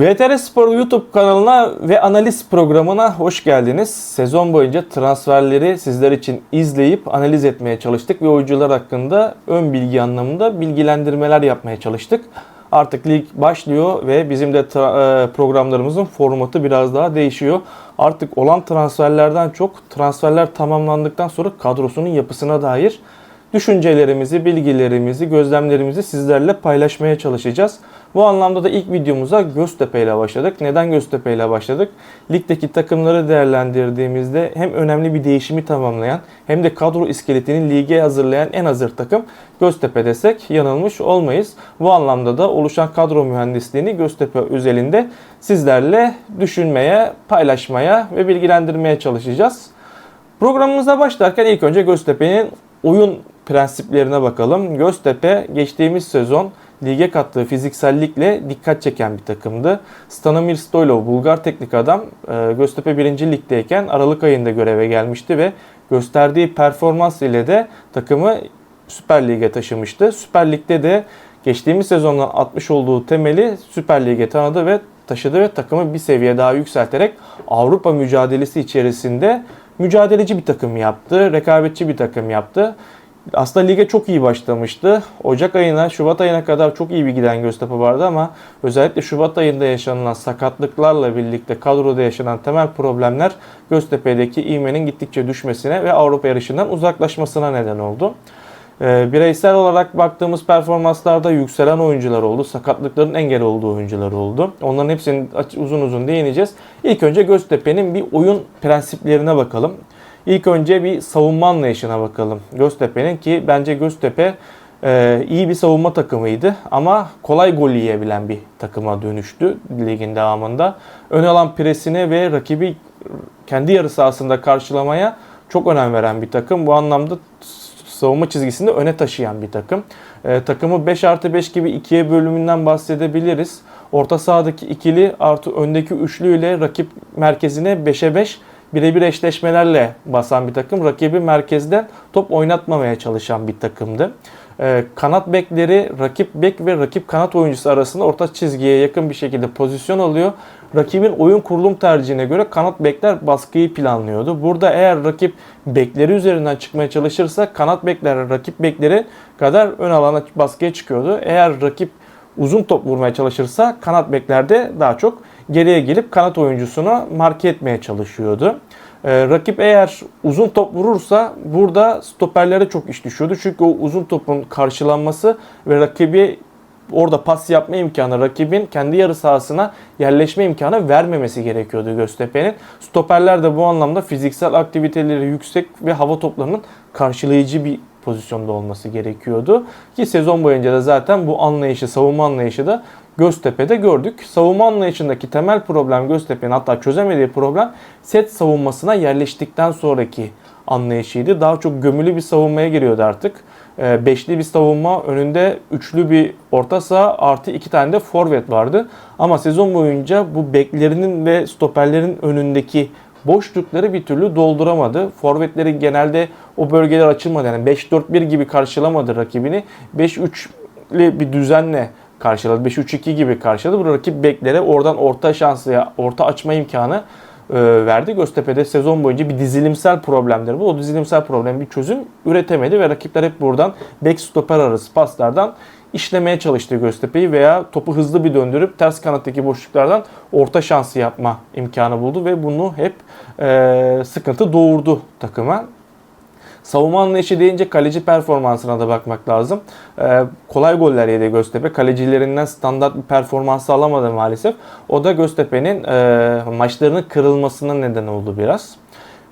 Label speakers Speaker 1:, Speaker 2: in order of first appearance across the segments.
Speaker 1: VTR Spor YouTube kanalına ve analiz programına hoş geldiniz. Sezon boyunca transferleri sizler için izleyip analiz etmeye çalıştık ve oyuncular hakkında ön bilgi anlamında bilgilendirmeler yapmaya çalıştık. Artık lig başlıyor ve bizim de e, programlarımızın formatı biraz daha değişiyor. Artık olan transferlerden çok transferler tamamlandıktan sonra kadrosunun yapısına dair düşüncelerimizi, bilgilerimizi, gözlemlerimizi sizlerle paylaşmaya çalışacağız. Bu anlamda da ilk videomuza Göztepe ile başladık. Neden Göztepe ile başladık? Ligdeki takımları değerlendirdiğimizde hem önemli bir değişimi tamamlayan hem de kadro iskeletini lige hazırlayan en hazır takım Göztepe desek yanılmış olmayız. Bu anlamda da oluşan kadro mühendisliğini Göztepe özelinde sizlerle düşünmeye, paylaşmaya ve bilgilendirmeye çalışacağız. Programımıza başlarken ilk önce Göztepe'nin oyun prensiplerine bakalım. Göztepe geçtiğimiz sezon lige kattığı fiziksellikle dikkat çeken bir takımdı. Stanomir Stoylov, Bulgar teknik adam e, Göztepe 1. Lig'deyken Aralık ayında göreve gelmişti ve gösterdiği performans ile de takımı Süper Lig'e taşımıştı. Süper Lig'de de geçtiğimiz sezondan atmış olduğu temeli Süper Lig'e tanıdı ve taşıdı ve takımı bir seviye daha yükselterek Avrupa mücadelesi içerisinde mücadeleci bir takım yaptı, rekabetçi bir takım yaptı. Aslında lige çok iyi başlamıştı. Ocak ayına, Şubat ayına kadar çok iyi bir giden Göztepe vardı ama özellikle Şubat ayında yaşanılan sakatlıklarla birlikte kadroda yaşanan temel problemler Göztepe'deki ivmenin gittikçe düşmesine ve Avrupa yarışından uzaklaşmasına neden oldu. Ee, Bireysel olarak baktığımız performanslarda yükselen oyuncular oldu. Sakatlıkların engel olduğu oyuncular oldu. Onların hepsini uzun uzun değineceğiz. İlk önce Göztepe'nin bir oyun prensiplerine bakalım. İlk önce bir savunma anlayışına bakalım. Göztepe'nin ki bence Göztepe e, iyi bir savunma takımıydı ama kolay gol yiyebilen bir takıma dönüştü ligin devamında. Ön alan presine ve rakibi kendi yarı sahasında karşılamaya çok önem veren bir takım. Bu anlamda savunma çizgisinde öne taşıyan bir takım. Ee, takımı 5 artı 5 gibi ikiye bölümünden bahsedebiliriz. Orta sahadaki ikili artı öndeki üçlü ile rakip merkezine 5'e 5 birebir eşleşmelerle basan bir takım. Rakibi merkezden top oynatmamaya çalışan bir takımdı. Ee, kanat bekleri rakip bek ve rakip kanat oyuncusu arasında orta çizgiye yakın bir şekilde pozisyon alıyor. Rakibin oyun kurulum tercihine göre kanat bekler baskıyı planlıyordu. Burada eğer rakip bekleri üzerinden çıkmaya çalışırsa kanat bekler rakip bekleri kadar ön alana baskıya çıkıyordu. Eğer rakip uzun top vurmaya çalışırsa kanat beklerde daha çok geriye gelip kanat oyuncusunu marke etmeye çalışıyordu. Ee, rakip eğer uzun top vurursa burada stoperlere çok iş düşüyordu. Çünkü o uzun topun karşılanması ve rakibi orada pas yapma imkanı, rakibin kendi yarı sahasına yerleşme imkanı vermemesi gerekiyordu Göztepe'nin. Stoperler de bu anlamda fiziksel aktiviteleri yüksek ve hava toplarının karşılayıcı bir pozisyonda olması gerekiyordu. Ki sezon boyunca da zaten bu anlayışı, savunma anlayışı da Göztepe'de gördük. Savunma anlayışındaki temel problem Göztepe'nin hatta çözemediği problem set savunmasına yerleştikten sonraki anlayışıydı. Daha çok gömülü bir savunmaya giriyordu artık. Ee, Beşli bir savunma, önünde üçlü bir orta saha artı iki tane de forvet vardı. Ama sezon boyunca bu beklerinin ve stoperlerin önündeki boşlukları bir türlü dolduramadı. Forvetleri genelde o bölgeler açılmadı. Yani 5-4-1 gibi karşılamadı rakibini. 5-3'li bir düzenle karşıladı. 5-3-2 gibi karşıladı. Bu rakip beklere oradan orta şansı, orta açma imkanı e, verdi. Göztepe'de sezon boyunca bir dizilimsel problemleri bu. O dizilimsel problem bir çözüm üretemedi ve rakipler hep buradan back stoper arası paslardan işlemeye çalıştı Göztepe'yi veya topu hızlı bir döndürüp ters kanattaki boşluklardan orta şansı yapma imkanı buldu ve bunu hep e, sıkıntı doğurdu takıma. Savunma anlayışı deyince kaleci performansına da bakmak lazım. Ee, kolay goller yedi Göztepe. Kalecilerinden standart bir performans alamadı maalesef. O da Göztepe'nin e, maçlarının kırılmasına neden oldu biraz.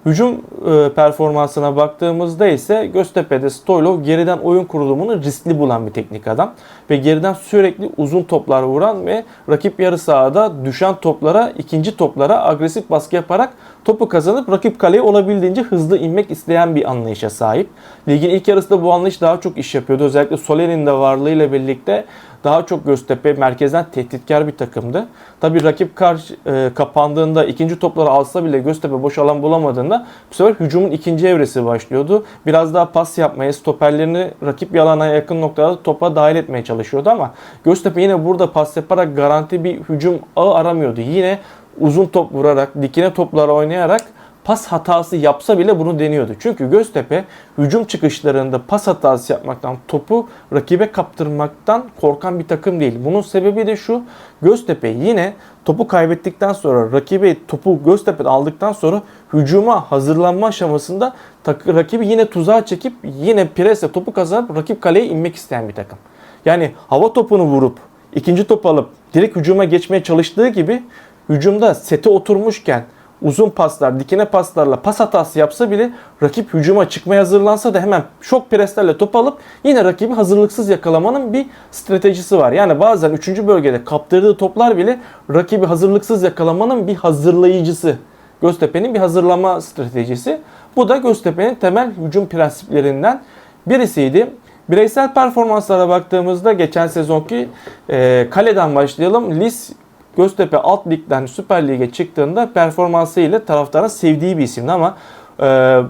Speaker 1: Hücum e, performansına baktığımızda ise Göztepe'de Stoylov geriden oyun kurulumunu riskli bulan bir teknik adam. Ve geriden sürekli uzun toplar vuran ve rakip yarı sahada düşen toplara, ikinci toplara agresif baskı yaparak topu kazanıp rakip kaleye olabildiğince hızlı inmek isteyen bir anlayışa sahip. Ligin ilk yarısında bu anlayış daha çok iş yapıyordu. Özellikle Soler'in de varlığıyla birlikte daha çok Göztepe merkezden tehditkar bir takımdı. Tabii rakip karşı e, kapandığında ikinci topları alsa bile Göztepe boş alan bulamadığında bu sefer hücumun ikinci evresi başlıyordu. Biraz daha pas yapmaya, stoperlerini rakip yalana yakın noktada topa dahil etmeye çalışıyordu ama Göztepe yine burada pas yaparak garanti bir hücum ağı aramıyordu. Yine uzun top vurarak, dikine toplar oynayarak pas hatası yapsa bile bunu deniyordu. Çünkü Göztepe hücum çıkışlarında pas hatası yapmaktan, topu rakibe kaptırmaktan korkan bir takım değil. Bunun sebebi de şu. Göztepe yine topu kaybettikten sonra rakibi topu Göztepe'den aldıktan sonra hücuma hazırlanma aşamasında tak- rakibi yine tuzağa çekip yine presle topu kazanıp rakip kaleye inmek isteyen bir takım. Yani hava topunu vurup ikinci topu alıp direkt hücuma geçmeye çalıştığı gibi hücumda sete oturmuşken uzun paslar, dikine paslarla pas hatası yapsa bile rakip hücuma çıkmaya hazırlansa da hemen şok preslerle top alıp yine rakibi hazırlıksız yakalamanın bir stratejisi var. Yani bazen 3. bölgede kaptırdığı toplar bile rakibi hazırlıksız yakalamanın bir hazırlayıcısı. Göztepe'nin bir hazırlama stratejisi. Bu da Göztepe'nin temel hücum prensiplerinden birisiydi. Bireysel performanslara baktığımızda geçen sezonki e, kaleden başlayalım. Lis Göztepe alt ligden Süper Lig'e çıktığında performansıyla taraftarın sevdiği bir isimdi ama e,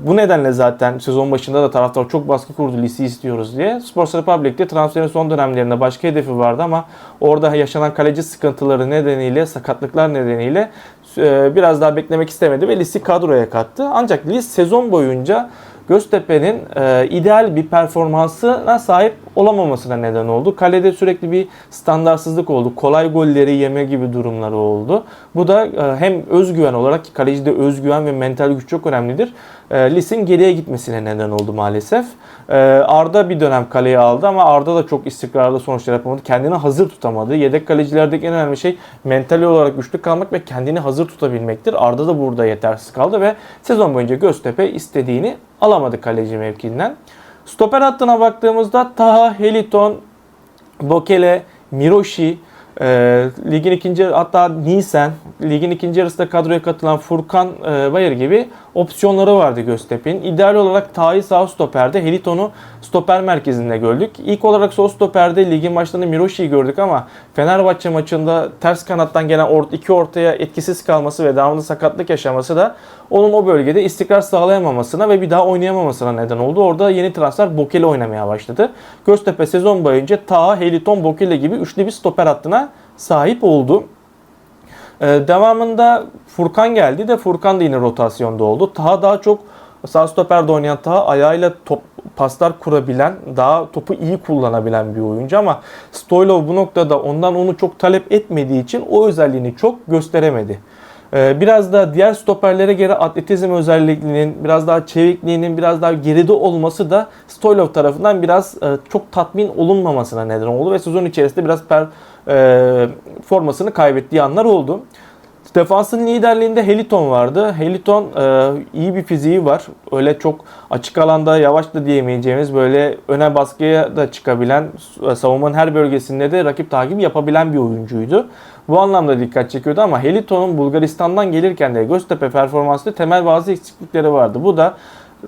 Speaker 1: bu nedenle zaten sezon başında da taraftar çok baskı kurdu Lis'i istiyoruz diye. Sports Republic'te transferin son dönemlerinde başka hedefi vardı ama orada yaşanan kaleci sıkıntıları nedeniyle, sakatlıklar nedeniyle e, biraz daha beklemek istemedi ve Lis'i kadroya kattı. Ancak Lis sezon boyunca Göztepe'nin e, ideal bir performansına sahip olamamasına neden oldu. Kalede sürekli bir standartsızlık oldu. Kolay golleri yeme gibi durumları oldu. Bu da e, hem özgüven olarak ki kalecide özgüven ve mental güç çok önemlidir. E, Lis'in geriye gitmesine neden oldu maalesef. E, Arda bir dönem kaleyi aldı ama Arda da çok istikrarlı sonuçlar yapamadı. Kendini hazır tutamadı. Yedek kalecilerdeki en önemli şey mental olarak güçlü kalmak ve kendini hazır tutabilmektir. Arda da burada yetersiz kaldı ve sezon boyunca Göztepe istediğini alamadı kaleci mevkiinden. Stoper hattına baktığımızda Taha, Heliton, Bokele, Miroshi, e, ligin ikinci hatta Nisan, ligin ikinci yarısında kadroya katılan Furkan e, Bayır gibi opsiyonları vardı Göztepe'nin. İdeal olarak Taha'yı sağ stoperde, Heliton'u stoper merkezinde gördük. İlk olarak sol stoperde ligin başlarında Miroshi'yi gördük ama Fenerbahçe maçında ters kanattan gelen or iki ortaya etkisiz kalması ve devamlı sakatlık yaşaması da onun o bölgede istikrar sağlayamamasına ve bir daha oynayamamasına neden oldu. Orada yeni transfer Bokele oynamaya başladı. Göztepe sezon boyunca Taha, Heliton, Bokele gibi üçlü bir stoper hattına sahip oldu. Ee, devamında Furkan geldi de Furkan da yine rotasyonda oldu. Taha daha çok sağ stoperde oynayan Taha ayağıyla top paslar kurabilen, daha topu iyi kullanabilen bir oyuncu ama Stoylov bu noktada ondan onu çok talep etmediği için o özelliğini çok gösteremedi. Ee, Biraz da diğer stoperlere göre atletizm özelliğinin, biraz daha çevikliğinin biraz daha geride olması da Stoylov tarafından biraz e, çok tatmin olunmamasına neden oldu ve sezon içerisinde biraz per, e, formasını kaybettiği anlar oldu. Defansın liderliğinde Heliton vardı. Heliton e, iyi bir fiziği var. Öyle çok açık alanda yavaş da diyemeyeceğimiz böyle öne baskıya da çıkabilen, e, savunmanın her bölgesinde de rakip takibi yapabilen bir oyuncuydu. Bu anlamda dikkat çekiyordu ama Heliton'un Bulgaristan'dan gelirken de Göztepe performansında temel bazı eksiklikleri vardı. Bu da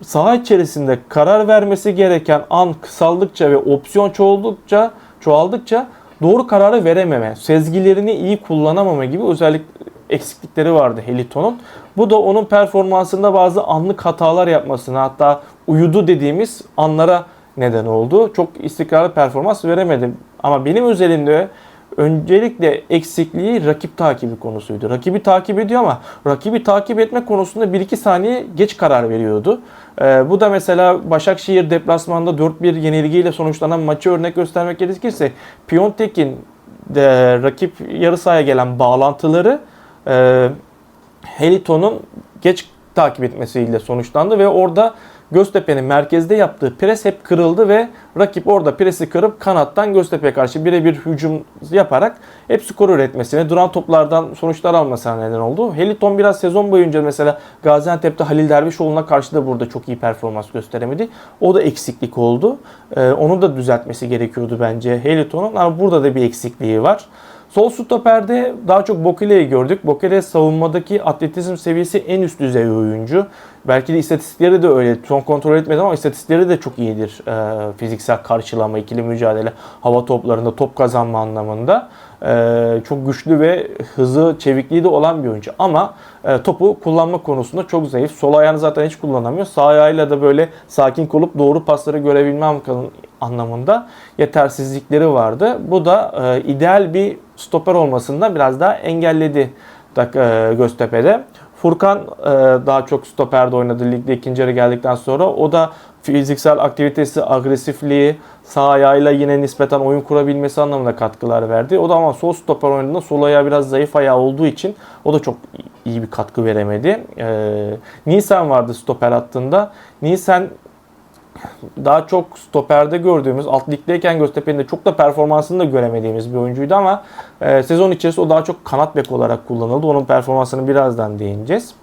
Speaker 1: saha içerisinde karar vermesi gereken an kısaldıkça ve opsiyon çoğaldıkça, çoğaldıkça doğru kararı verememe, sezgilerini iyi kullanamama gibi özellik eksiklikleri vardı Heliton'un. Bu da onun performansında bazı anlık hatalar yapmasına hatta uyudu dediğimiz anlara neden oldu. Çok istikrarlı performans veremedi. Ama benim özelimde öncelikle eksikliği rakip takibi konusuydu. Rakibi takip ediyor ama rakibi takip etme konusunda 1-2 saniye geç karar veriyordu. Ee, bu da mesela Başakşehir deplasmanda 4-1 yenilgiyle sonuçlanan maçı örnek göstermek gerekirse Piontek'in de rakip yarı sahaya gelen bağlantıları e, Heliton'un geç takip etmesiyle sonuçlandı ve orada Göztepe'nin merkezde yaptığı pres hep kırıldı ve rakip orada presi kırıp kanattan Göztepe'ye karşı birebir hücum yaparak hep skor üretmesine, duran toplardan sonuçlar almasına neden oldu. Heliton biraz sezon boyunca mesela Gaziantep'te Halil Dervişoğlu'na karşı da burada çok iyi performans gösteremedi. O da eksiklik oldu. Ee, onu da düzeltmesi gerekiyordu bence Heliton'un ama burada da bir eksikliği var. Sol stoperde daha çok Bokile'yi gördük. Bokile savunmadaki atletizm seviyesi en üst düzey oyuncu. Belki de istatistikleri de öyle. Son kontrol etmedim ama istatistikleri de çok iyidir. Ee, fiziksel karşılama, ikili mücadele, hava toplarında top kazanma anlamında. Ee, çok güçlü ve hızı, çevikliği de olan bir oyuncu. Ama e, topu kullanma konusunda çok zayıf. Sol ayağını zaten hiç kullanamıyor. Sağ ayağıyla da böyle sakin kalıp doğru pasları görebilmem anlamında yetersizlikleri vardı. Bu da e, ideal bir stoper olmasından biraz daha engelledi e, Göztepe'de. Furkan e, daha çok stoperde oynadı ligde ikinci yarı geldikten sonra. O da fiziksel aktivitesi, agresifliği, sağ ayağıyla yine nispeten oyun kurabilmesi anlamında katkılar verdi. O da ama sol stoper oynadığında sol ayağı biraz zayıf ayağı olduğu için o da çok iyi bir katkı veremedi. Ee, Nisan vardı stoper hattında. Nisan daha çok stoperde gördüğümüz, alt ligdeyken Göztepe'nin de çok da performansını da göremediğimiz bir oyuncuydu ama e, sezon içerisinde o daha çok kanat bek olarak kullanıldı. Onun performansını birazdan değineceğiz.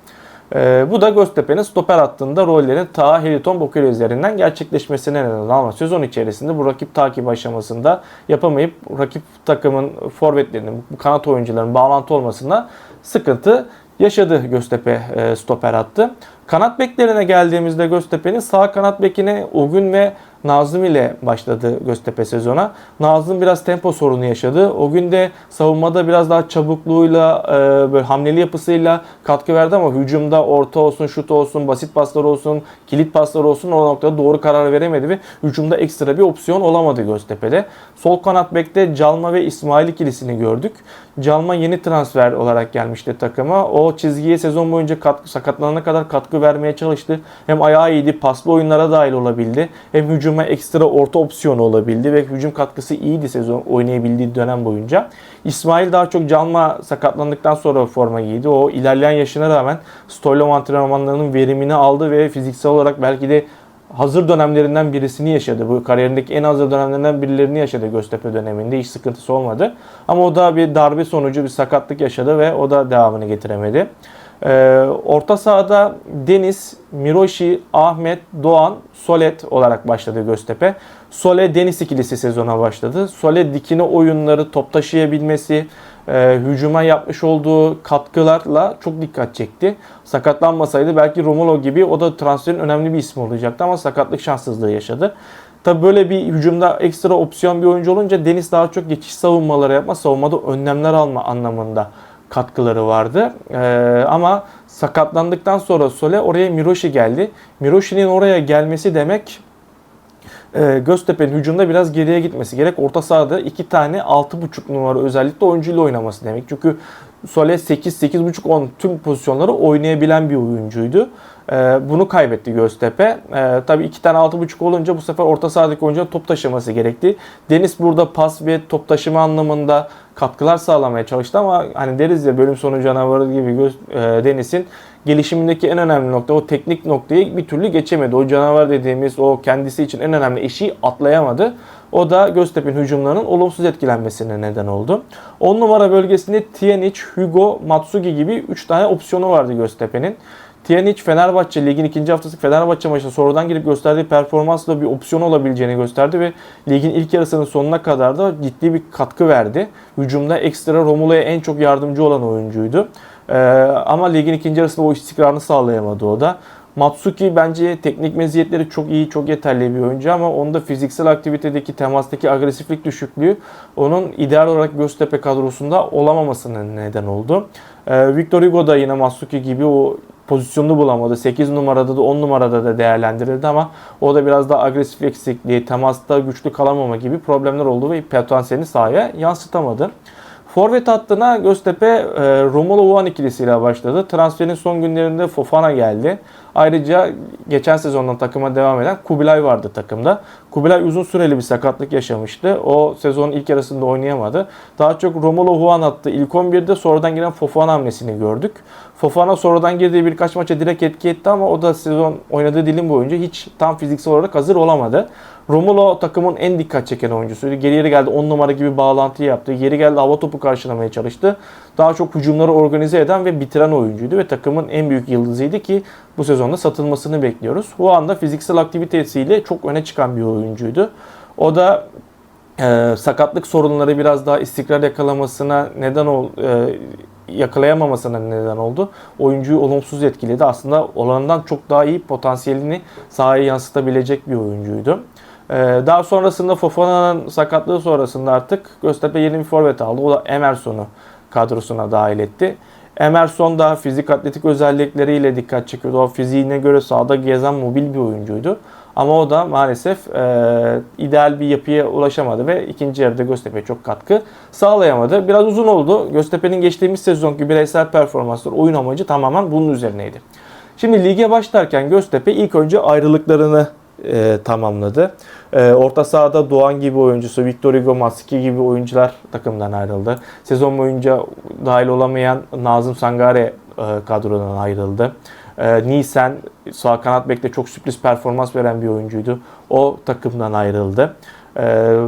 Speaker 1: E, bu da Göztepe'nin stoper hattında rollerin ta Heliton Bokele üzerinden gerçekleşmesine neden. Ama sezon içerisinde bu rakip takip aşamasında yapamayıp rakip takımın forvetlerinin, bu kanat oyuncuların bağlantı olmasına sıkıntı yaşadı Göztepe e, stoper hattı. Kanat beklerine geldiğimizde Göztepe'nin sağ kanat bekine Ogün ve Nazım ile başladı Göztepe sezona. Nazım biraz tempo sorunu yaşadı. O gün de savunmada biraz daha çabukluğuyla, e, böyle hamleli yapısıyla katkı verdi ama hücumda orta olsun, şut olsun, basit paslar olsun, kilit paslar olsun o noktada doğru karar veremedi ve hücumda ekstra bir opsiyon olamadı Göztepe'de. Sol kanat bekte Calma ve İsmail ikilisini gördük. Calma yeni transfer olarak gelmişti takıma. O çizgiye sezon boyunca katkı, sakatlanana kadar katkı vermeye çalıştı. Hem ayağı iyiydi, paslı oyunlara dahil olabildi. Hem hücum hücuma ekstra orta opsiyonu olabildi ve hücum katkısı iyiydi sezon oynayabildiği dönem boyunca. İsmail daha çok Calma sakatlandıktan sonra forma giydi. O ilerleyen yaşına rağmen Stoylov antrenmanlarının verimini aldı ve fiziksel olarak belki de hazır dönemlerinden birisini yaşadı. Bu kariyerindeki en hazır dönemlerinden birilerini yaşadı Göztepe döneminde. Hiç sıkıntısı olmadı. Ama o da bir darbe sonucu bir sakatlık yaşadı ve o da devamını getiremedi. Ee, orta sahada Deniz, Miroşi, Ahmet, Doğan, Solet olarak başladı Göztepe. Sole Deniz ikilisi sezona başladı. Sole dikine oyunları, top taşıyabilmesi, e, hücuma yapmış olduğu katkılarla çok dikkat çekti. Sakatlanmasaydı belki Romulo gibi o da transferin önemli bir ismi olacaktı ama sakatlık şanssızlığı yaşadı. Tabi böyle bir hücumda ekstra opsiyon bir oyuncu olunca Deniz daha çok geçiş savunmaları yapma, savunmada önlemler alma anlamında katkıları vardı. Ee, ama sakatlandıktan sonra Sole oraya Miroshi geldi. Miroshi'nin oraya gelmesi demek e, Göztepe'nin hücumda biraz geriye gitmesi gerek. Orta sahada iki tane 6.5 numara özellikle oyuncuyla oynaması demek. Çünkü Sole 8, 8.5, 10 tüm pozisyonları oynayabilen bir oyuncuydu. Ee, bunu kaybetti Göztepe. Ee, tabii iki tane 6.5 olunca bu sefer orta sahadaki oyuncuların top taşıması gerekti. Deniz burada pas ve top taşıma anlamında katkılar sağlamaya çalıştı ama hani deriz ya bölüm sonu canavarı gibi göz, e, Deniz'in gelişimindeki en önemli nokta o teknik noktayı bir türlü geçemedi. O canavar dediğimiz o kendisi için en önemli eşiği atlayamadı. O da Göztepe'nin hücumlarının olumsuz etkilenmesine neden oldu. 10 numara bölgesinde Tienic, Hugo, Matsugi gibi 3 tane opsiyonu vardı Göztepe'nin. Tiyanic Fenerbahçe ligin ikinci haftası Fenerbahçe maçında sonradan girip gösterdiği performansla bir opsiyon olabileceğini gösterdi ve ligin ilk yarısının sonuna kadar da ciddi bir katkı verdi. Hücumda ekstra Romulu'ya en çok yardımcı olan oyuncuydu. Ee, ama ligin ikinci yarısında o istikrarını sağlayamadı o da. Matsuki bence teknik meziyetleri çok iyi, çok yeterli bir oyuncu ama onda fiziksel aktivitedeki temastaki agresiflik düşüklüğü onun ideal olarak Göztepe kadrosunda olamamasının neden oldu. Ee, Victor Hugo da yine Matsuki gibi o pozisyonunu bulamadı. 8 numarada da 10 numarada da değerlendirildi ama o da biraz daha agresif eksikliği, temasta güçlü kalamama gibi problemler oldu ve potansiyelini sahaya yansıtamadı. Forvet hattına Göztepe e, Romulo Uan ikilisiyle başladı. Transferin son günlerinde Fofana geldi. Ayrıca geçen sezondan takıma devam eden Kubilay vardı takımda. Kubilay uzun süreli bir sakatlık yaşamıştı. O sezonun ilk yarısında oynayamadı. Daha çok Romulo Huan attı. İlk 11'de sonradan giren Fofana hamlesini gördük. Fofana sonradan girdiği birkaç maça direkt etki etti ama o da sezon oynadığı dilim boyunca hiç tam fiziksel olarak hazır olamadı. Romulo takımın en dikkat çeken oyuncusuydu. Geri geldi 10 numara gibi bağlantı yaptı. Geri geldi hava topu karşılamaya çalıştı. Daha çok hücumları organize eden ve bitiren oyuncuydu ve takımın en büyük yıldızıydı ki bu sezonda satılmasını bekliyoruz. Bu anda fiziksel aktivitesiyle çok öne çıkan bir oyuncuydu. O da e, sakatlık sorunları biraz daha istikrar yakalamasına neden ol, e, yakalayamamasına neden oldu. Oyuncuyu olumsuz etkiledi. Aslında olanından çok daha iyi potansiyelini sahaya yansıtabilecek bir oyuncuydu. E, daha sonrasında Fofana'nın sakatlığı sonrasında artık Göztepe yeni bir forvet aldı. O da Emerson'u kadrosuna dahil etti. Emerson da fizik atletik özellikleriyle dikkat çekiyordu. O fiziğine göre sahada gezen mobil bir oyuncuydu. Ama o da maalesef e, ideal bir yapıya ulaşamadı ve ikinci yarıda Göztepe çok katkı sağlayamadı. Biraz uzun oldu. Göztepe'nin geçtiğimiz sezonki bireysel performansları, oyun amacı tamamen bunun üzerineydi. Şimdi lige başlarken Göztepe ilk önce ayrılıklarını e, tamamladı. E, orta sahada Doğan gibi oyuncusu, Victor Hugo Maski gibi oyuncular takımdan ayrıldı. Sezon boyunca dahil olamayan Nazım Sangare e, kadrodan ayrıldı. E, Nisan sağ kanat bekte çok sürpriz performans veren bir oyuncuydu. O takımdan ayrıldı. E,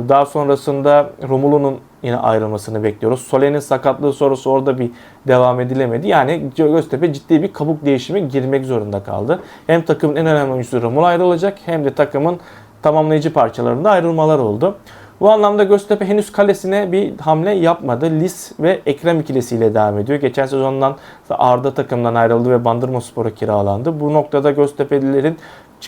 Speaker 1: daha sonrasında Romulu'nun yine ayrılmasını bekliyoruz. Solen'in sakatlığı sonrası orada bir devam edilemedi. Yani Göztepe ciddi bir kabuk değişimi girmek zorunda kaldı. Hem takımın en önemli oyuncusu Romul ayrılacak hem de takımın tamamlayıcı parçalarında ayrılmalar oldu. Bu anlamda Göztepe henüz kalesine bir hamle yapmadı. Lis ve Ekrem ikilisiyle devam ediyor. Geçen sezondan Arda takımdan ayrıldı ve Bandırma Spor'a kiralandı. Bu noktada Göztepe'lilerin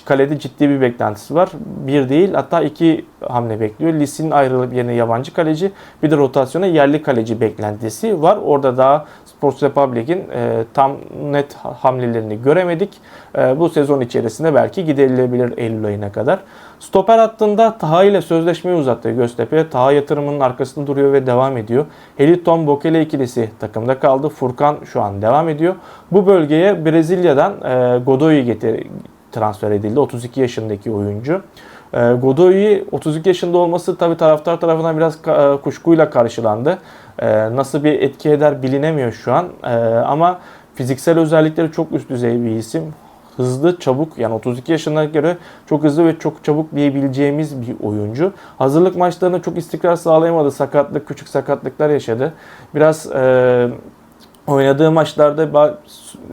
Speaker 1: kalede ciddi bir beklentisi var. Bir değil hatta iki hamle bekliyor. Lis'in ayrılıp yerine yabancı kaleci bir de rotasyona yerli kaleci beklentisi var. Orada daha Sports Republic'in e, tam net hamlelerini göremedik. E, bu sezon içerisinde belki giderilebilir Eylül ayına kadar. Stoper hattında Taha ile sözleşmeyi uzattı Göztepe. Taha yatırımının arkasında duruyor ve devam ediyor. Heliton Bokele ikilisi takımda kaldı. Furkan şu an devam ediyor. Bu bölgeye Brezilya'dan e, Godoy'u getir transfer edildi. 32 yaşındaki oyuncu. E, Godoy'u 32 yaşında olması tabi taraftar tarafından biraz e, kuşkuyla karşılandı. E, nasıl bir etki eder bilinemiyor şu an. E, ama fiziksel özellikleri çok üst düzey bir isim hızlı, çabuk yani 32 yaşına göre çok hızlı ve çok çabuk diyebileceğimiz bir oyuncu. Hazırlık maçlarında çok istikrar sağlayamadı. Sakatlık, küçük sakatlıklar yaşadı. Biraz e, oynadığı maçlarda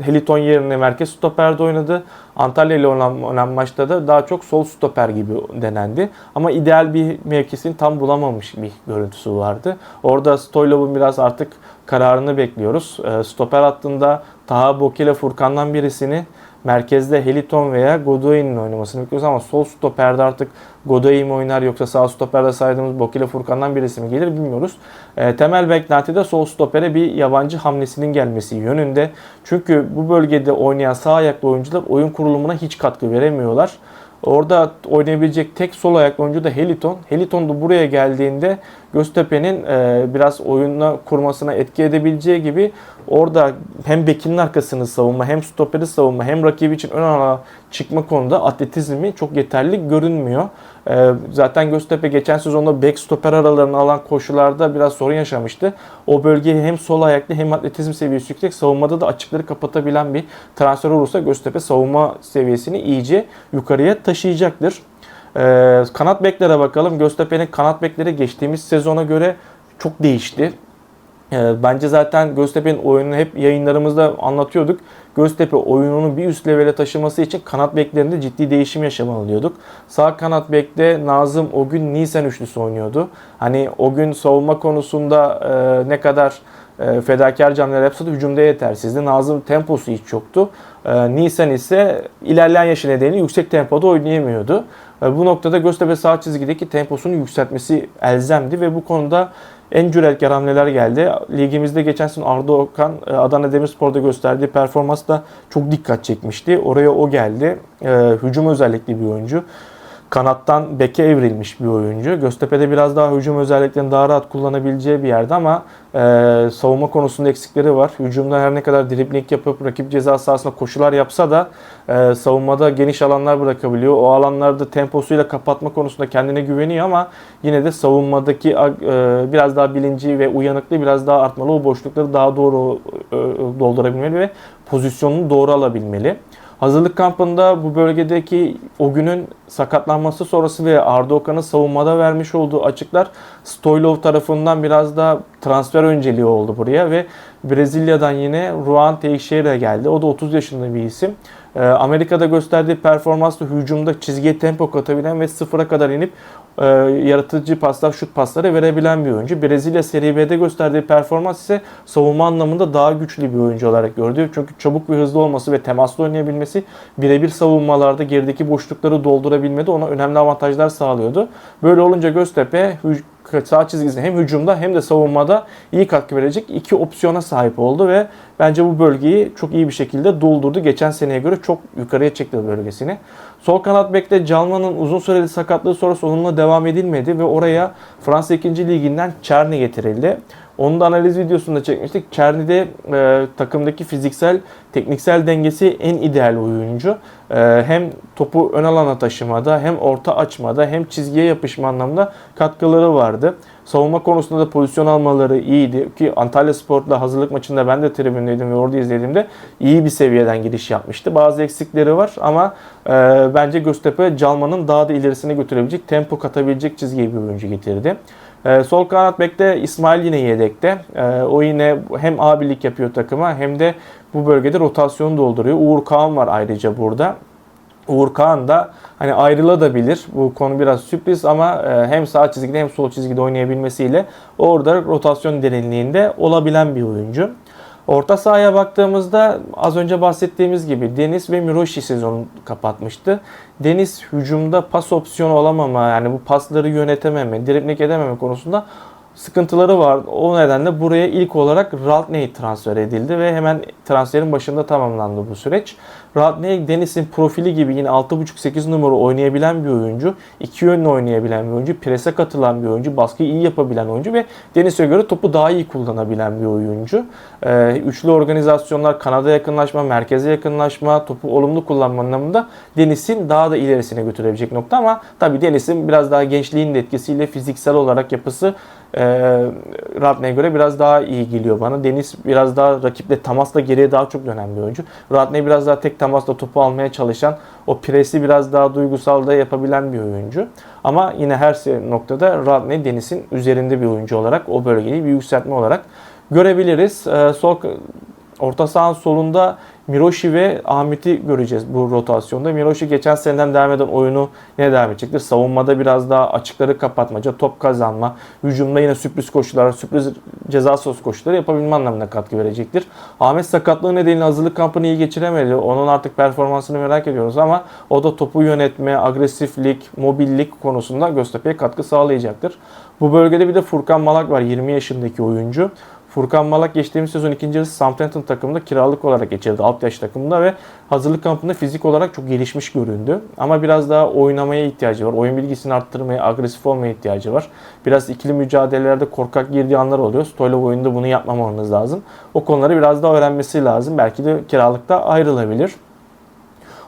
Speaker 1: Heliton yerine merkez stoperde oynadı. Antalya ile olan, olan maçta da daha çok sol stoper gibi denendi. Ama ideal bir mevkisini tam bulamamış bir görüntüsü vardı. Orada Stoylov'un biraz artık kararını bekliyoruz. E, stoper hattında Taha Bokile Furkan'dan birisini merkezde Heliton veya Godoy'un oynamasını bekliyoruz ama sol stoperde artık Godoy mi oynar yoksa sağ stoperde saydığımız Bokile Furkan'dan birisi mi gelir bilmiyoruz. E, temel beklenti de sol stopere bir yabancı hamlesinin gelmesi yönünde. Çünkü bu bölgede oynayan sağ ayaklı oyuncular oyun kurulumuna hiç katkı veremiyorlar. Orada oynayabilecek tek sol ayaklı oyuncu da Heliton. Heliton da buraya geldiğinde Göztepe'nin e, biraz oyunla kurmasına etki edebileceği gibi orada hem bekinin arkasını savunma hem stoperi savunma hem rakibi için ön alana çıkma konuda atletizmi çok yeterli görünmüyor. E, zaten Göztepe geçen sezonda bek stoper aralarını alan koşularda biraz sorun yaşamıştı. O bölgeyi hem sol ayaklı hem atletizm seviyesi yüksek savunmada da açıkları kapatabilen bir transfer olursa Göztepe savunma seviyesini iyice yukarıya taşıyacaktır. Ee, kanat beklere bakalım. Göztepe'nin kanat bekleri geçtiğimiz sezona göre çok değişti. Ee, bence zaten Göztepe'nin oyununu hep yayınlarımızda anlatıyorduk. Göztepe oyununu bir üst levele taşıması için kanat beklerinde ciddi değişim yaşamalı diyorduk. Sağ kanat bekte Nazım o gün Nisan üçlüsü oynuyordu. Hani o gün savunma konusunda e, ne kadar e, fedakar camlar yapsa da hücumda yetersizdi. Nazım temposu hiç yoktu. E, Nisan ise ilerleyen yaşı nedeniyle yüksek tempoda oynayamıyordu. E, bu noktada Göztepe sağ çizgideki temposunu yükseltmesi elzemdi ve bu konuda en cüretkar hamleler geldi. Ligimizde geçen sene Arda Okan e, Adana Demirspor'da gösterdiği performans da çok dikkat çekmişti. Oraya o geldi. E, hücum özellikli bir oyuncu kanattan beke evrilmiş bir oyuncu. Göztepe'de biraz daha hücum özelliklerini daha rahat kullanabileceği bir yerde ama e, savunma konusunda eksikleri var. Hücumda her ne kadar dribling yapıp rakip ceza sahasında koşular yapsa da e, savunmada geniş alanlar bırakabiliyor. O alanlarda temposuyla kapatma konusunda kendine güveniyor ama yine de savunmadaki e, biraz daha bilinci ve uyanıklığı biraz daha artmalı. O boşlukları daha doğru e, doldurabilmeli ve pozisyonunu doğru alabilmeli. Hazırlık kampında bu bölgedeki o günün sakatlanması sonrası ve Arda Okan'ın savunmada vermiş olduğu açıklar Stoylov tarafından biraz daha transfer önceliği oldu buraya ve Brezilya'dan yine Ruan Teixeira geldi. O da 30 yaşında bir isim. Ee, Amerika'da gösterdiği performansla hücumda çizgiye tempo katabilen ve sıfıra kadar inip e, yaratıcı paslar, şut pasları verebilen bir oyuncu. Brezilya Serie B'de gösterdiği performans ise savunma anlamında daha güçlü bir oyuncu olarak gördü. Çünkü çabuk ve hızlı olması ve temaslı oynayabilmesi birebir savunmalarda gerideki boşlukları doldurabilmede ona önemli avantajlar sağlıyordu. Böyle olunca Göztepe sağ çizgisinde hem hücumda hem de savunmada iyi katkı verecek iki opsiyona sahip oldu ve bence bu bölgeyi çok iyi bir şekilde doldurdu. Geçen seneye göre çok yukarıya çekti bölgesini. Sol kanat bekte Calman'ın uzun süreli sakatlığı sonrası onunla devam edilmedi ve oraya Fransa 2. Liginden Çerni getirildi. Onu da analiz videosunda çekmiştik. Çerni'de e, takımdaki fiziksel, tekniksel dengesi en ideal oyuncu. E, hem topu ön alana taşımada, hem orta açmada, hem çizgiye yapışma anlamda katkıları vardı. Savunma konusunda da pozisyon almaları iyiydi. Ki Antalya Spor'la hazırlık maçında ben de tribündeydim ve orada izlediğimde iyi bir seviyeden giriş yapmıştı. Bazı eksikleri var ama e, bence Göztepe Calman'ın daha da ilerisine götürebilecek, tempo katabilecek çizgiye bir oyuncu getirdi. Ee, sol kanat bekte İsmail yine yedekte. Ee, o yine hem abilik yapıyor takıma hem de bu bölgede rotasyonu dolduruyor. Uğur Kağan var ayrıca burada. Uğur Kağan da hani ayrılabilir. Bu konu biraz sürpriz ama e, hem sağ çizgide hem sol çizgide oynayabilmesiyle orada rotasyon derinliğinde olabilen bir oyuncu. Orta sahaya baktığımızda az önce bahsettiğimiz gibi Deniz ve Miroshi sezonu kapatmıştı. Deniz hücumda pas opsiyonu olamama yani bu pasları yönetememe, dribling edememe konusunda sıkıntıları var. O nedenle buraya ilk olarak Radney transfer edildi ve hemen transferin başında tamamlandı bu süreç. Radney Deniz'in profili gibi yine 6.5-8 numara oynayabilen bir oyuncu. iki yönlü oynayabilen bir oyuncu. Prese katılan bir oyuncu. Baskıyı iyi yapabilen oyuncu ve Deniz'e göre topu daha iyi kullanabilen bir oyuncu. Ee, üçlü organizasyonlar, kanada yakınlaşma, merkeze yakınlaşma, topu olumlu kullanma anlamında Deniz'in daha da ilerisine götürebilecek nokta ama tabii Deniz'in biraz daha gençliğin de etkisiyle fiziksel olarak yapısı e, Radney'e göre biraz daha iyi geliyor bana. Deniz biraz daha rakiple temasla geriye daha çok dönen bir oyuncu. Radney biraz daha tek temasla topu almaya çalışan, o presi biraz daha duygusal da yapabilen bir oyuncu. Ama yine her noktada Radney Deniz'in üzerinde bir oyuncu olarak o bölgeyi bir yükseltme olarak görebiliriz. E, sol Orta sahanın solunda Miroshi ve Ahmet'i göreceğiz bu rotasyonda. Miroshi geçen seneden devam eden oyunu ne devam edecektir? Savunmada biraz daha açıkları kapatmaca, top kazanma, hücumda yine sürpriz koşular, sürpriz ceza sos koşuları yapabilme anlamında katkı verecektir. Ahmet sakatlığı nedeniyle hazırlık kampını iyi geçiremedi. Onun artık performansını merak ediyoruz ama o da topu yönetme, agresiflik, mobillik konusunda Göztepe'ye katkı sağlayacaktır. Bu bölgede bir de Furkan Malak var 20 yaşındaki oyuncu. Furkan Malak geçtiğimiz sezon ikinci yarısı Southampton takımında kiralık olarak geçirdi alt yaş takımında ve hazırlık kampında fizik olarak çok gelişmiş göründü. Ama biraz daha oynamaya ihtiyacı var. Oyun bilgisini arttırmaya, agresif olmaya ihtiyacı var. Biraz ikili mücadelelerde korkak girdiği anlar oluyor. Stoylov oyunda bunu yapmamanız lazım. O konuları biraz daha öğrenmesi lazım. Belki de kiralıkta ayrılabilir.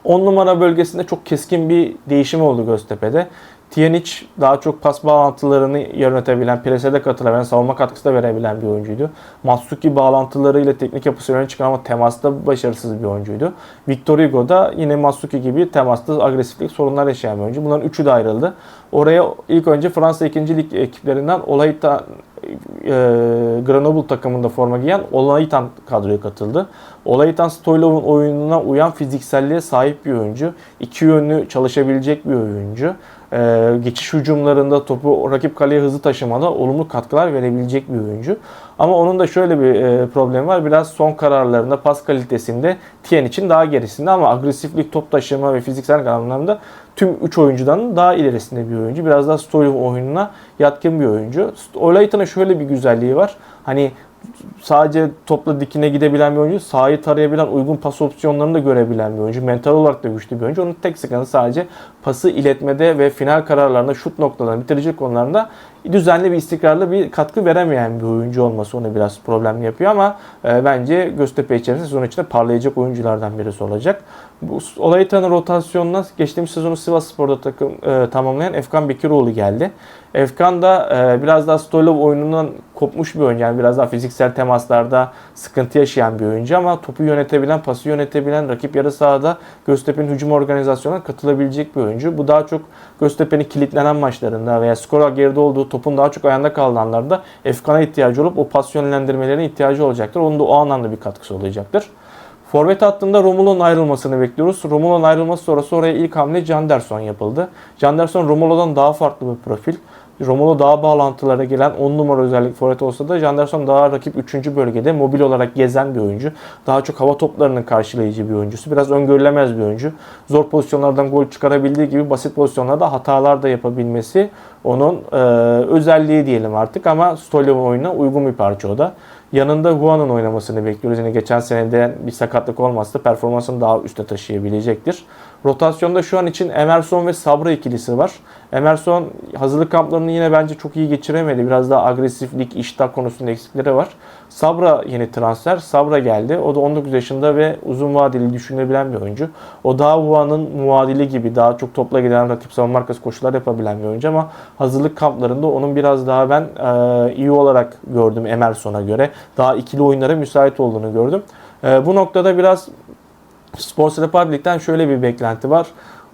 Speaker 1: 10 numara bölgesinde çok keskin bir değişim oldu Göztepe'de. Tiyanic daha çok pas bağlantılarını yönetebilen, presede katılabilen, savunma katkısı da verebilen bir oyuncuydu. Matsuki bağlantılarıyla teknik yapısı öne çıkan ama temasta başarısız bir oyuncuydu. Victor Hugo da yine Matsuki gibi temasta agresiflik sorunlar yaşayan bir oyuncu. Bunların üçü de ayrıldı. Oraya ilk önce Fransa 2. Lig ekiplerinden Olayta e, Grenoble takımında forma giyen Olaytan kadroya katıldı. Olaytan Stoylov'un oyununa uyan fizikselliğe sahip bir oyuncu. İki yönlü çalışabilecek bir oyuncu. Ee, geçiş hücumlarında topu rakip kaleye hızlı taşımada olumlu katkılar verebilecek bir oyuncu. Ama onun da şöyle bir e, problemi var. Biraz son kararlarında pas kalitesinde Tien için daha gerisinde ama agresiflik, top taşıma ve fiziksel anlamda tüm 3 oyuncudan daha ilerisinde bir oyuncu. Biraz daha Stoylov oyununa yatkın bir oyuncu. Olaytan'ın şöyle bir güzelliği var. Hani sadece topla dikine gidebilen bir oyuncu, sahayı tarayabilen, uygun pas opsiyonlarını da görebilen bir oyuncu. Mental olarak da güçlü bir oyuncu. Onun tek sıkıntısı sadece pası iletmede ve final kararlarında, şut noktalarında, bitirici konularında düzenli bir istikrarlı bir katkı veremeyen bir oyuncu olması onu biraz problemli yapıyor ama e, bence Göztepe içerisinde sezon içinde parlayacak oyunculardan birisi olacak. Bu olayı tanı rotasyonuna geçtiğimiz sezonu Sivas Spor'da takım e, tamamlayan Efkan Bekiroğlu geldi. Efkan da e, biraz daha Stoylov oyunundan kopmuş bir oyuncu. Yani biraz daha fiziksel temaslarda sıkıntı yaşayan bir oyuncu ama topu yönetebilen, pası yönetebilen, rakip yarı sahada Göztepe'nin hücum organizasyonuna katılabilecek bir oyuncu. Bu daha çok Göztepe'nin kilitlenen maçlarında veya skora geride olduğu topun daha çok ayağında kaldığı anlarda Efkan'a ihtiyacı olup o pas yönlendirmelerine ihtiyacı olacaktır. Onun da o anlamda bir katkısı olacaktır. Forvet hattında Romulo'nun ayrılmasını bekliyoruz. Romulo'nun ayrılması sonrası oraya ilk hamle Janderson yapıldı. Janderson Romulo'dan daha farklı bir profil. Romulo daha bağlantılara gelen 10 numara özellik forvet olsa da Janderson daha rakip 3. bölgede mobil olarak gezen bir oyuncu. Daha çok hava toplarının karşılayıcı bir oyuncusu. Biraz öngörülemez bir oyuncu. Zor pozisyonlardan gol çıkarabildiği gibi basit pozisyonlarda hatalar da yapabilmesi onun e, özelliği diyelim artık ama Stolyov oyununa uygun bir parça o da. Yanında Juan'ın oynamasını bekliyoruz. Yine geçen senede bir sakatlık olmazsa performansını daha üste taşıyabilecektir. Rotasyonda şu an için Emerson ve Sabra ikilisi var. Emerson hazırlık kamplarını yine bence çok iyi geçiremedi. Biraz daha agresiflik, iştah konusunda eksikleri var. Sabra yeni transfer. Sabra geldi. O da 19 yaşında ve uzun vadeli düşünebilen bir oyuncu. O daha Juan'ın muadili gibi daha çok topla giden rakip savunma arkası koşular yapabilen bir oyuncu ama hazırlık kamplarında onun biraz daha ben e, iyi olarak gördüm Emerson'a göre. Daha ikili oyunlara müsait olduğunu gördüm. E, bu noktada biraz Sports Republic'ten şöyle bir beklenti var.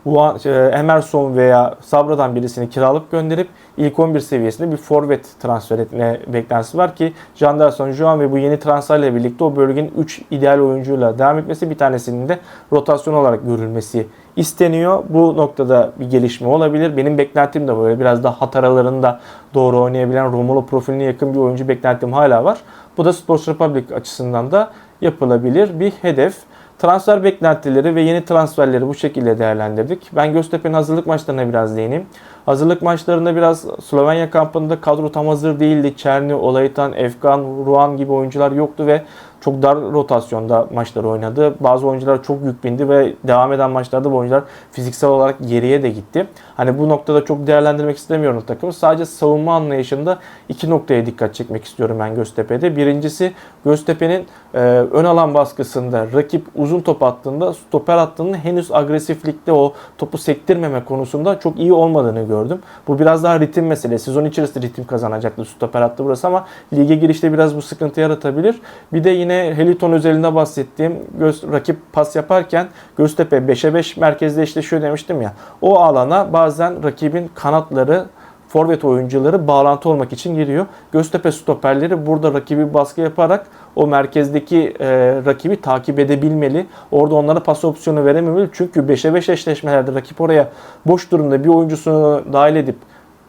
Speaker 1: Juan, e, Emerson veya Sabra'dan birisini kiralıp gönderip ilk 11 seviyesinde bir forvet transfer etme beklentisi var ki Janderson, Juan ve bu yeni transferle birlikte o bölgenin 3 ideal oyuncuyla devam etmesi bir tanesinin de rotasyon olarak görülmesi isteniyor. Bu noktada bir gelişme olabilir. Benim beklentim de böyle biraz daha hat aralarında doğru oynayabilen Romulo profiline yakın bir oyuncu beklentim hala var. Bu da Sports Republic açısından da yapılabilir bir hedef. Transfer beklentileri ve yeni transferleri bu şekilde değerlendirdik. Ben Göztepe'nin hazırlık maçlarına biraz değineyim. Hazırlık maçlarında biraz Slovenya kampında kadro tam hazır değildi. Çerni, Olaytan, Efkan, Ruan gibi oyuncular yoktu ve çok dar rotasyonda maçları oynadı. Bazı oyuncular çok yük bindi ve devam eden maçlarda bu oyuncular fiziksel olarak geriye de gitti. Hani bu noktada çok değerlendirmek istemiyorum takımı. Sadece savunma anlayışında iki noktaya dikkat çekmek istiyorum ben Göztepe'de. Birincisi Göztepe'nin e, ön alan baskısında rakip uzun top attığında stoper attığının henüz agresiflikte o topu sektirmeme konusunda çok iyi olmadığını gördüm. Bu biraz daha ritim meselesi. Sezon içerisinde ritim kazanacaktı stoper attı burası ama lige girişte biraz bu sıkıntı yaratabilir. Bir de yine Heliton özelinde bahsettiğim göz, rakip pas yaparken Göztepe 5'e 5 merkezde eşleşiyor demiştim ya. O alana bazen rakibin kanatları forvet oyuncuları bağlantı olmak için giriyor. Göztepe stoperleri burada rakibi baskı yaparak o merkezdeki e, rakibi takip edebilmeli. Orada onlara pas opsiyonu verememeli. Çünkü 5'e 5 eşleşmelerde rakip oraya boş durumda bir oyuncusunu dahil edip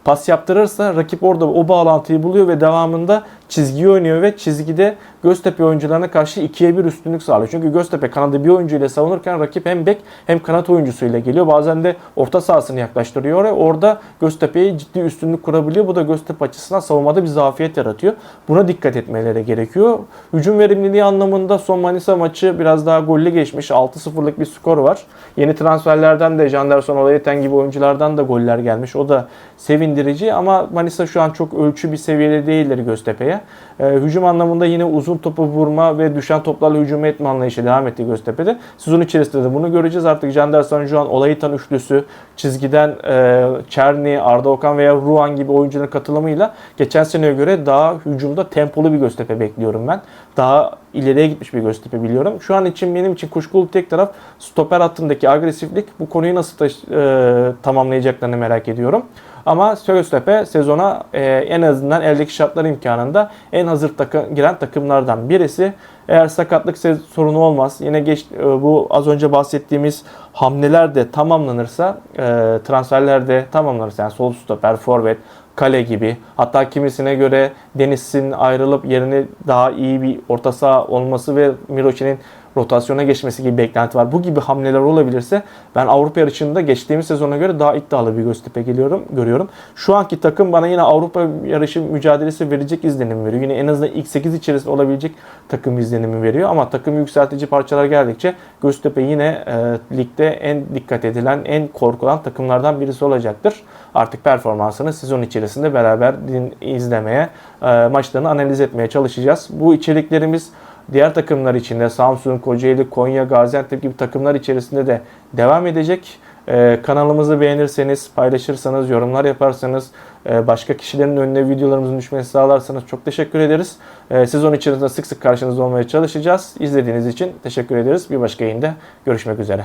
Speaker 1: pas yaptırırsa rakip orada o bağlantıyı buluyor ve devamında çizgiyi oynuyor ve çizgide Göztepe oyuncularına karşı ikiye bir üstünlük sağlıyor. Çünkü Göztepe kanadı bir oyuncu ile savunurken rakip hem bek hem kanat oyuncusuyla geliyor. Bazen de orta sahasını yaklaştırıyor ve orada Göztepe'ye ciddi üstünlük kurabiliyor. Bu da Göztepe açısından savunmada bir zafiyet yaratıyor. Buna dikkat etmeleri gerekiyor. Hücum verimliliği anlamında son Manisa maçı biraz daha gollü geçmiş. 6-0'lık bir skor var. Yeni transferlerden de Janderson, Olayeten gibi oyunculardan da goller gelmiş. O da sevindirici ama Manisa şu an çok ölçü bir seviyede değildir Göztepe'ye. Ee, hücum anlamında yine uzun topu vurma ve düşen toplarla hücum etme anlayışı devam etti Göztepe'de. Sezon içerisinde de bunu göreceğiz. Artık Janderson, Juan, Olaytan üçlüsü çizgiden e, Çerni, Arda Okan veya Ruan gibi oyuncuların katılımıyla geçen seneye göre daha hücumda tempolu bir Göztepe bekliyorum ben. Daha ileriye gitmiş bir Göztepe biliyorum. Şu an için benim için kuşkulu tek taraf stoper hattındaki agresiflik. Bu konuyu nasıl taş- e, tamamlayacaklarını merak ediyorum. Ama Göztepe sezona e, en azından eldeki şartlar imkanında en hazır takı, giren takımlardan birisi. Eğer sakatlık sorunu olmaz, yine geç, e, bu az önce bahsettiğimiz hamleler de tamamlanırsa, e, transferler de tamamlanırsa, yani sol stoper, forvet, kale gibi. Hatta kimisine göre Deniz'in ayrılıp yerine daha iyi bir orta saha olması ve Miroç'in rotasyona geçmesi gibi beklenti var. Bu gibi hamleler olabilirse ben Avrupa yarışında geçtiğimiz sezona göre daha iddialı bir Göztepe geliyorum, görüyorum. Şu anki takım bana yine Avrupa yarışı mücadelesi verecek izlenim veriyor. Yine en azından ilk 8 içerisinde olabilecek takım izlenimi veriyor. Ama takım yükseltici parçalar geldikçe Göztepe yine e, ligde en dikkat edilen, en korkulan takımlardan birisi olacaktır. Artık performansını sezon içerisinde beraber din, izlemeye, e, maçlarını analiz etmeye çalışacağız. Bu içeriklerimiz diğer takımlar içinde Samsun, Kocaeli, Konya, Gaziantep gibi takımlar içerisinde de devam edecek. Ee, kanalımızı beğenirseniz, paylaşırsanız, yorumlar yaparsanız, e, başka kişilerin önüne videolarımızın düşmesi sağlarsanız çok teşekkür ederiz. E, sezon içerisinde sık sık karşınızda olmaya çalışacağız. İzlediğiniz için teşekkür ederiz. Bir başka yayında görüşmek üzere.